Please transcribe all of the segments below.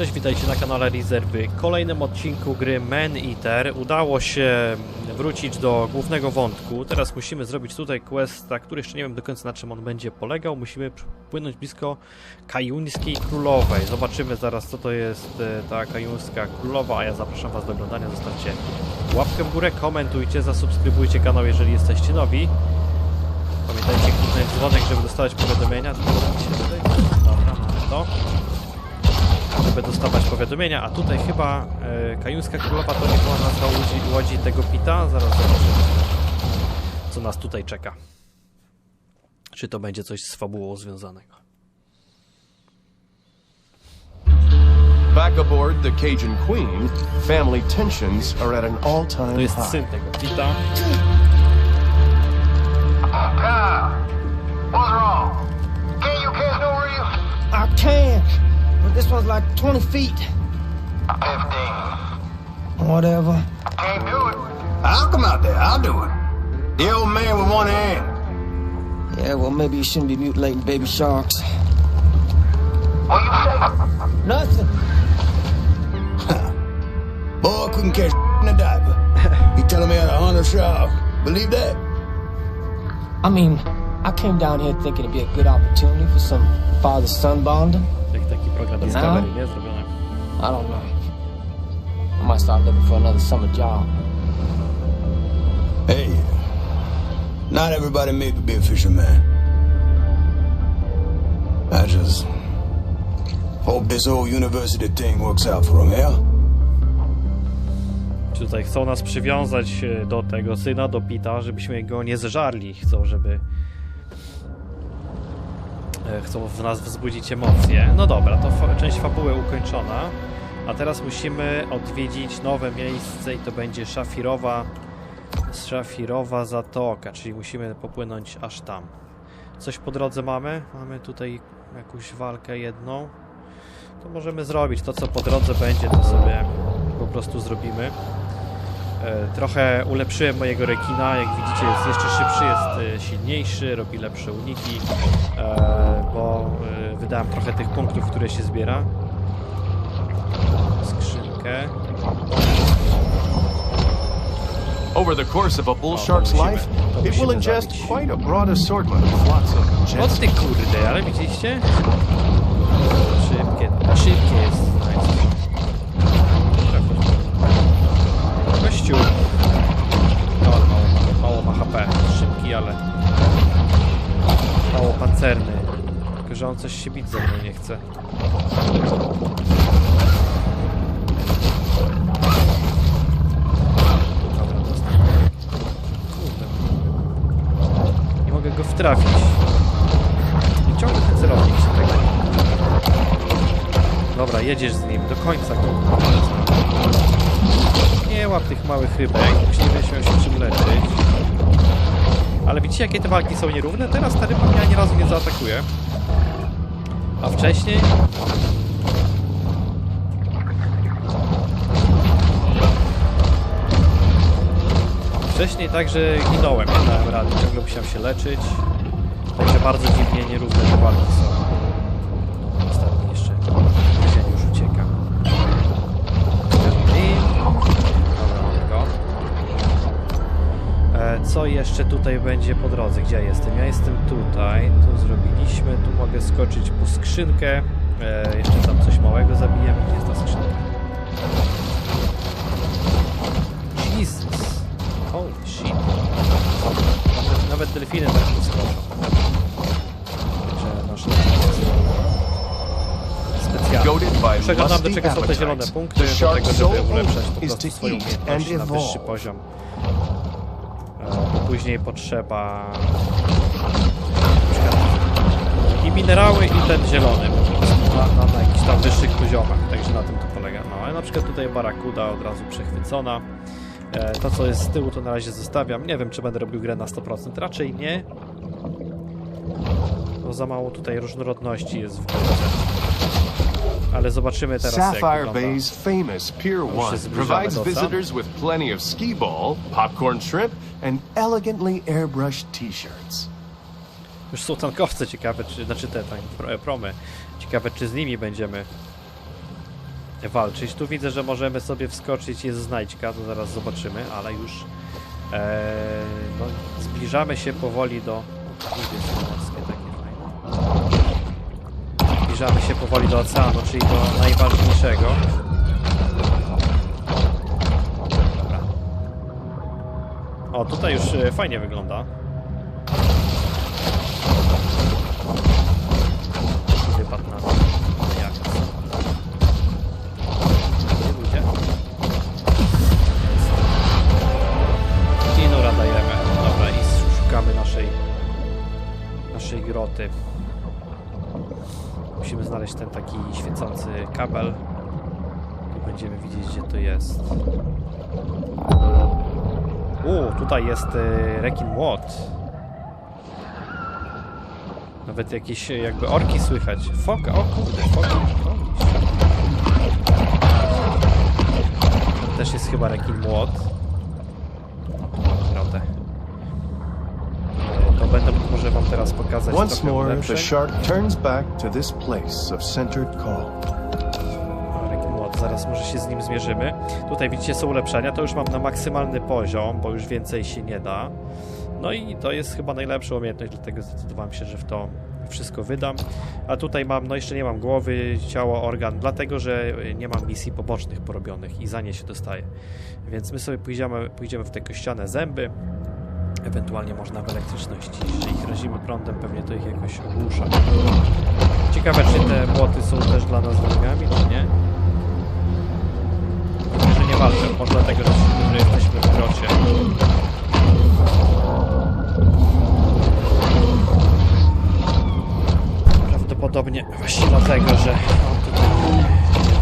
Cześć, witajcie na kanale Rezerwy. W kolejnym odcinku gry Man Eater udało się wrócić do głównego wątku. Teraz musimy zrobić tutaj questa, który jeszcze nie wiem do końca na czym on będzie polegał. Musimy płynąć blisko Kajuńskiej Królowej. Zobaczymy zaraz co to jest e, ta Kajuńska Królowa, a ja zapraszam Was do oglądania. Zostawcie łapkę w górę, komentujcie, zasubskrybujcie kanał, jeżeli jesteście nowi. Pamiętajcie kliknąć dzwonek, żeby dostawać powiadomienia. Dobra, mamy to żeby dostawać powiadomienia, a tutaj chyba e, Kajuńska Królowa to nie była nazwa łodzi, łodzi tego Pita. Zaraz zobaczymy, co nas tutaj czeka. Czy to będzie coś z fabułą związanego. Back aboard the Cajun Queen, family tensions are at an To all-time jest high. syn tego Pita. Kyle, what's wrong? Can you catch no reef? I can, but this one's like 20 feet. 15. Whatever. Can't do it. I'll come out there. I'll do it. The old man with one hand. Yeah, well, maybe you shouldn't be mutilating baby sharks. What you say? Nothing. Boy couldn't catch in a diaper. He telling me how to hunt a shark. Believe that? I mean, I came down here thinking it'd be a good opportunity for some father-son bonding. Program Discovery, nie? Zrobiony. I don't know. I might start looking for another summer job. Hey, not everybody made to be a fisherman. I just hope this whole university thing works out for him, yeah? Tutaj chcą nas przywiązać e, do tego syna, do Pita, żebyśmy go nie zżarli. Chcą, żeby... e, Chcą w nas wzbudzić emocje. No dobra, to fa część fabuły ukończona. A teraz musimy odwiedzić nowe miejsce i to będzie Szafirowa... Szafirowa Zatoka, czyli musimy popłynąć aż tam. Coś po drodze mamy? Mamy tutaj jakąś walkę jedną. To możemy zrobić. To, co po drodze będzie, to sobie po prostu zrobimy. E, Trochę ulepszyłem mojego rekina, jak widzicie jest jeszcze szybszy, jest e, silniejszy, robi lepsze uniki, bo e, wydałem trochę tych punktów, które się zbiera. Skrzynkę. Over the course of a bull shark's life, it will ingest quite a broad assortment of lots of O ty kurde, ale widzieliście? Szybkie, szybkie jest. Nice. Gościu. No, mało, ma- mało ma HP. Szybki, ale mało pancerny. Tylko, że on coś się bić ze mną nie chce. Dobra. Kurde. Nie mogę go wtrafić. I ciągle ten celownik się tego. Dobra, jedziesz z nim do końca. kurwa. Nie łap tych małych rybek, później będziesz miał się czym leczyć. Ale widzicie jakie te walki są nierówne? Teraz ta ryba mnie ani razu nie zaatakuje. Wcześniej... Wcześniej także ginąłem, nie dałem rady, ciągle musiałem się leczyć. Także bardzo dziwnie nierówne te walki są. Co jeszcze tutaj będzie po drodze? Gdzie ja jestem? Ja jestem tutaj. Tu zrobiliśmy. Tu mogę skoczyć po skrzynkę. E, jeszcze tam coś małego zabijemy. Gdzie jest ta skrzynka? Jesus. Holy shit. Nawet, nawet delfiny tak nie skoczą. Przeglądam do czego są te zielone punkty, do tego, żeby ulepszać po prostu swoją umiejętność na wyższy poziom. Później potrzeba i minerały i ten zielony na, na, na jakichś tam wyższych poziomach, także na tym to polega. No, ale na przykład tutaj barakuda od razu przechwycona. E, To co jest z tyłu to na razie zostawiam. Nie wiem czy będę robił grę na 100%, raczej nie. Bo za mało tutaj różnorodności jest w grze. Ale zobaczymy teraz jak Sapphire wygląda. Bay's famous Pier się 1 zbliżamy provides visitors with plenty of ski ball, popcorn shrimp, and elegantly airbrushed t-shirts. Już są tankowce ciekawe, czy, znaczy te tank, pro- promy. Ciekawe, czy z nimi będziemy walczyć. Tu widzę, że możemy sobie wskoczyć, jest znajdźka, to zaraz zobaczymy, ale już e, no, zbliżamy się powoli do... Zbliżamy się powoli do oceanu, czyli do najważniejszego. Dobra. O, tutaj już e, fajnie wygląda. Wypadł na kabel. I będziemy widzieć, gdzie to jest. U, tutaj jest y, rekin młot. Nawet jakieś y, jakby orki słychać. Foka, o kurde, foka. O, Też jest chyba rekin młot. Grotę. To będę może wam teraz pokazać Once more, the shark turns back to this place of centered calm. Zaraz może się z nim zmierzymy. Tutaj widzicie są ulepszenia, to już mam na maksymalny poziom, bo już więcej się nie da. No i to jest chyba najlepsza umiejętność, dlatego zdecydowałem się, że w to wszystko wydam. A tutaj mam, no jeszcze nie mam głowy, ciało, organ, dlatego że nie mam misji pobocznych porobionych i za nie się dostaje. Więc my sobie pójdziemy, pójdziemy w te kościane zęby. Ewentualnie można w elektryczności. Jeżeli ich razimy prądem, pewnie to ich jakoś ogłusza. Ciekawe, czy te młoty są też dla nas wrogami, czy nie? Walczę, może dlatego, że, że jesteśmy w grocie. Prawdopodobnie właśnie dlatego, że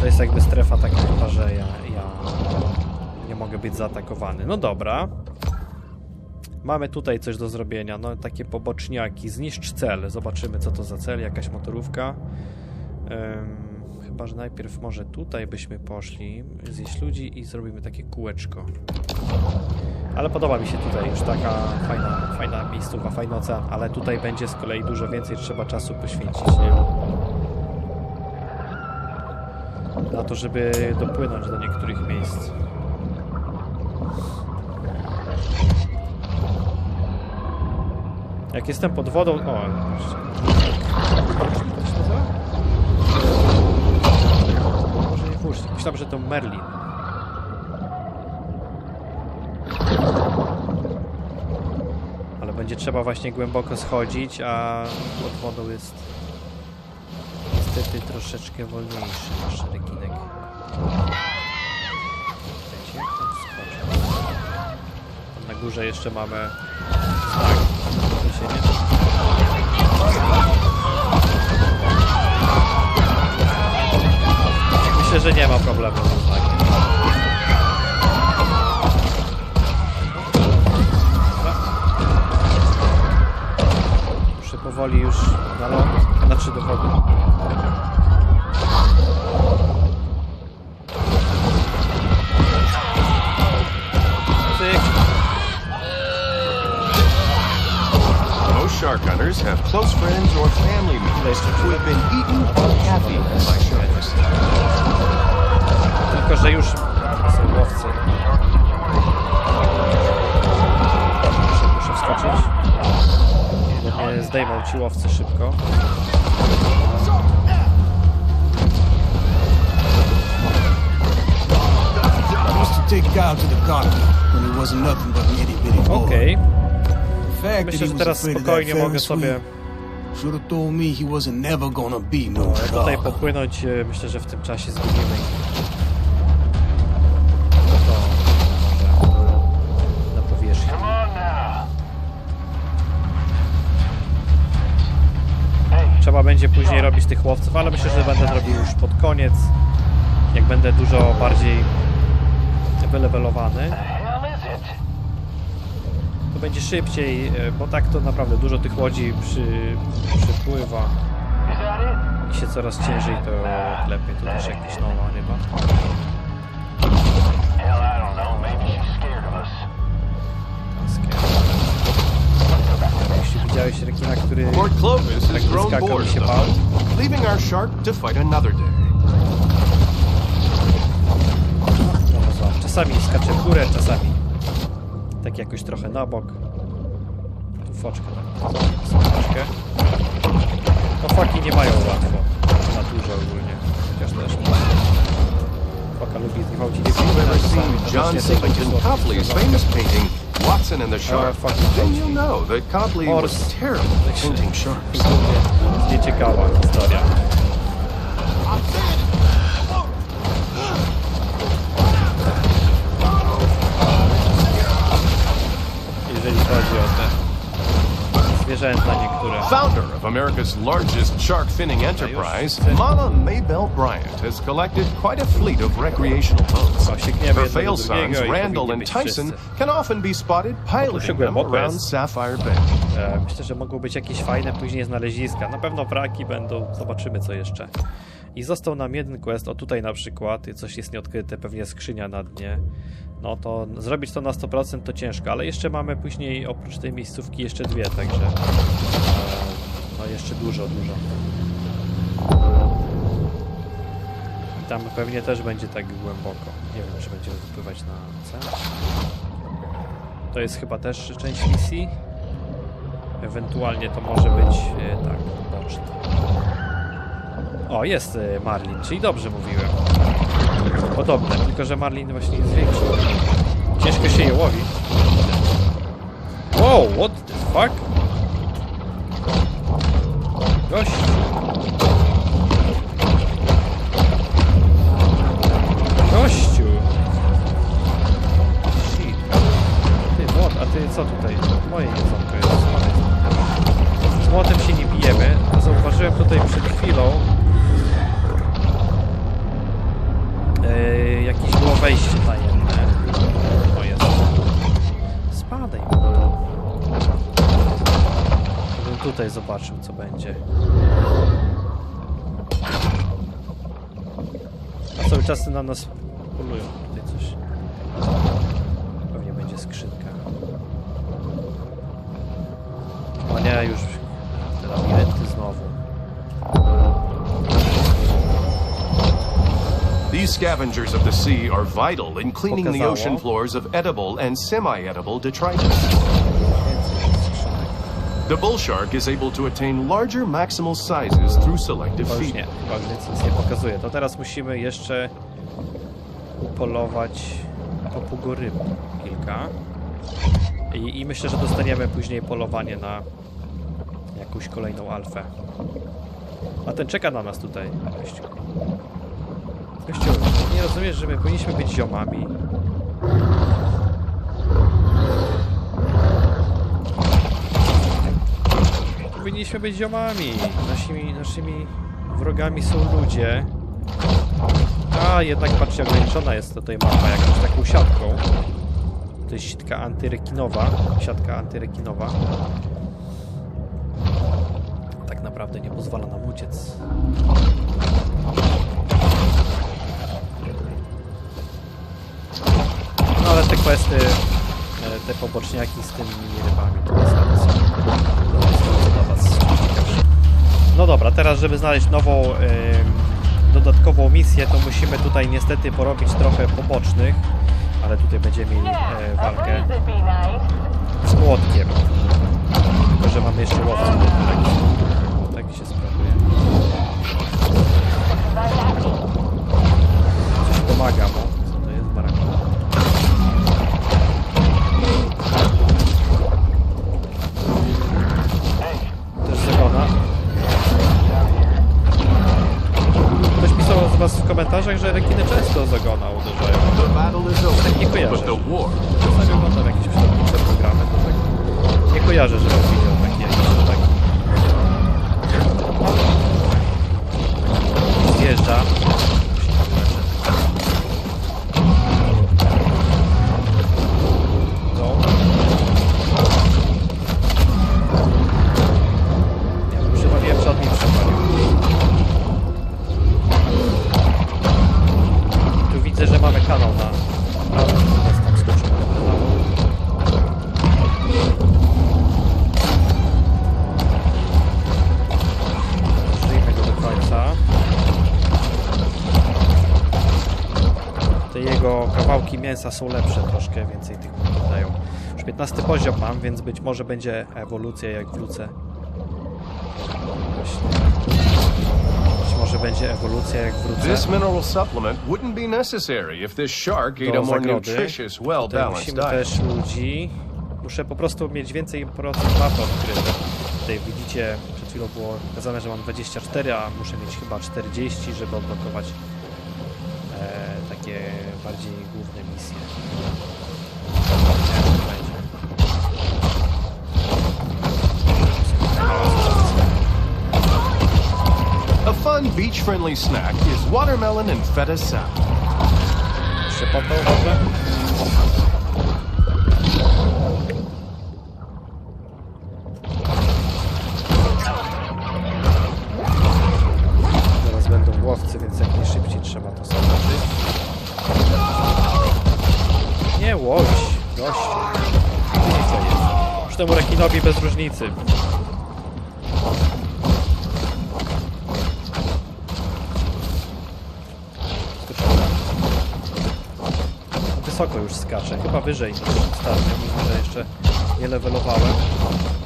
to jest jakby strefa taka że ja, ja nie mogę być zaatakowany. No dobra. Mamy tutaj coś do zrobienia, no takie poboczniaki. Zniszcz cel. Zobaczymy co to za cel, jakaś motorówka. Chyba, że najpierw może tutaj byśmy poszli, zjeść ludzi i zrobimy takie kółeczko. Ale podoba mi się tutaj już taka fajna, fajna miejscowa, fajny ale tutaj będzie z kolei dużo więcej trzeba czasu poświęcić, nie? Na to, żeby dopłynąć do niektórych miejsc. Jak jestem pod wodą... O, włócznik. Myślałem, że to Merlin. Ale będzie trzeba właśnie głęboko schodzić, a pod wodą jest niestety troszeczkę wolniejszy nasz rekinek. Tam na górze jeszcze mamy znak. Się nie... że nie ma problemu Muszę już na ląd, znaczy do wody. Shark hunters have close friends or family members who have been eaten or caffeinated by sharks. Tylko, że już są łowcy. Muszę, muszę wskoczyć. Bo mnie zdejmą ci łowcy szybko. Okej. That Myślę, że teraz spokojnie mogę sobie be no tutaj popłynąć. e, Myślę, że w tym czasie zgubimy będzie później robić tych łowców, ale myślę, że będę robił już pod koniec. Jak będę dużo bardziej wylewelowany, to będzie szybciej, e, bo tak to naprawdę dużo tych łodzi przy, przypływa i się coraz ciężej to klepie. Tu też jakaś nowa ryba. Który Port Clovis has grown bored się bał, leaving our shark to fight another day. czasami skacze w górę, czasami tak jakoś trochę na bok. Tu foczkę tak, foczkę. No faki nie mają łatwo na dużo ogólnie, chociaż też. Foka lubi gwałcić If you've ever seen czasami, John to też nie Singleton Copley's famous painting, Watson and the Shark, fuck, then you'll know that Copley was terrible at painting sharks. Ogólnie Nieciekawa historia. Jeżeli chodzi o te zwierzęta niektóre. Founder of America's largest shark finning enterprise, Mama Maybelle Bryant has collected quite a fleet of recreational boats. Her fail sons, Randall and Tyson, can often be spotted piloting them around. Sapphire Bay. E, Myślę, że mogą być jakieś fajne później znaleziska. Na pewno wraki będą, zobaczymy co jeszcze. I został nam jeden quest, o tutaj na przykład, coś jest nieodkryte, pewnie skrzynia na dnie. No to zrobić to na 100% to ciężko, ale jeszcze mamy później oprócz tej miejscówki jeszcze dwie, także e, no jeszcze dużo, dużo. I tam pewnie też będzie tak głęboko. Nie wiem, czy będziemy wypływać na C. To jest chyba też część misji. Ewentualnie to może być e, tak, boczne. O, jest e, Marlin, czyli dobrze mówiłem. Podobne, tylko że Marlin właśnie jest większy. Ciężko się je łowi. Wow, what the fuck? Gość. Gościu. Shit. Ty, młot, a ty co tutaj? Moje jedzonko jest. Z młotem się nie bijemy. Zauważyłem tutaj przed chwilą e, jakieś było wejście tajemne. O jest. Spadaj. Bym tutaj zobaczył co będzie. A cały czas na nas polują scavengers of the sea are vital in cleaning the ocean floors of edible and semi-edible detritus. The bull shark is able to attain larger maximal sizes through selective feeding. nie, nic, nic nie pokazuje. To teraz musimy jeszcze upolować popugoryb kilka. I, I myślę, że dostaniemy później polowanie na jakąś kolejną alfę. A ten czeka na nas tutaj. Gościu, nie rozumiesz, że my powinniśmy być ziomami? Powinniśmy być ziomami. Naszymi, naszymi wrogami są ludzie. A, jednak patrzcie, ograniczona jest tutaj mapa jakąś taką siatką. To jest siatka antyrekinowa. Siatka antyrekinowa. Tak naprawdę nie pozwala nam uciec. Ale te questy, e, te poboczniaki z tymi rybami to jest są dla was. No dobra, teraz żeby znaleźć nową dodatkową misję, to musimy tutaj niestety porobić trochę pobocznych, ale tutaj będziemy mieli e, walkę z młotkiem. Tylko, że mamy jeszcze łowcę. Tak, tak się sprawuje. Coś pomaga mu. Komentarzach, że rekiny często uderzają. Battle is over, Tak nie kojarzę. Czasami oglądam jakieś przyrodnicze programy, to tak nie kojarzę, żebym kawałki mięsa są lepsze troszkę, więcej tych punktów dają. Już 15 poziom mam, więc być może będzie ewolucja jak wrócę. Być może będzie ewolucja jak wrócę. This mineral supplement wouldn't be necessary if this shark ate a more nutritious, well-balanced musimy diet. też ludzi. Muszę po prostu mieć więcej procent mapy odkryte. Tutaj widzicie, przed chwilą było pokazane, że mam 24, a muszę mieć chyba 40, żeby odblokować bardziej główne misje. Jak to będzie? A fun beach-friendly snack is watermelon and feta salad. Jeszcze temu rekinowi bez różnicy. Wysoko już skacze, chyba wyżej niż ostatnio, mimo że jeszcze nie levelowałem.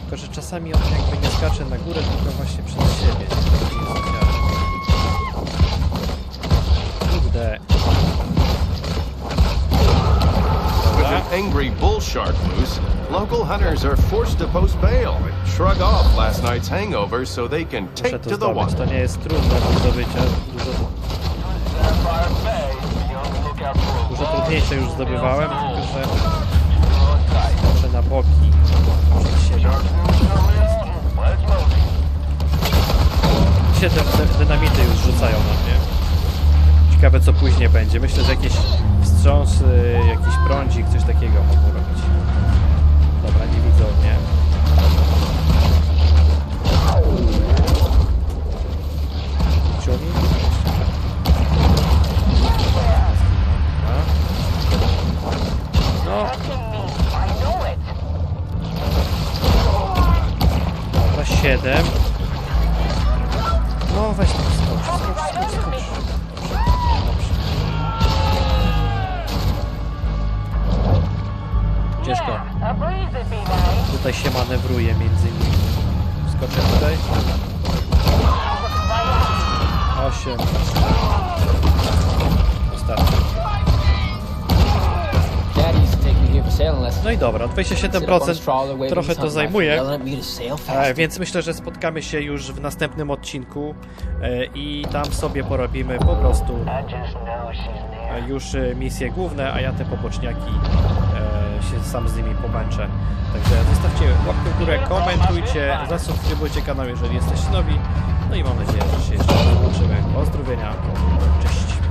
Tylko, że czasami on jakby nie skacze na górę, tylko właśnie przed siebie. Kurde. Angry bull shark loose, local hunters are forced to post bail and shrug off last night's hangover so they can Muszę take to to the zdobyć. water. To nie jest trudne do zdobycia. Dużo, dużo trudniejsze już zdobywałem, tylko że muszę na boki. Przed siebie. Dzisiaj te, te dynamity już rzucają na mnie. Ciekawe co później będzie. Myślę, że jakieś wstrząsy, jakiś prądzik, coś takiego mogą No i dobra, Sit up on a 27% stroller waving trochę to zajmuje. E, więc myślę, że spotkamy się już w następnym odcinku e, i tam sobie porobimy po prostu e, już misje główne, a ja te poboczniaki się sam z nimi pomęczę. Także zostawcie łapkę w górę, komentujcie, zasubskrybujcie kanał, jeżeli jesteście nowi. No i mam nadzieję, że się jeszcze zobaczymy. Pozdrowienia, cześć!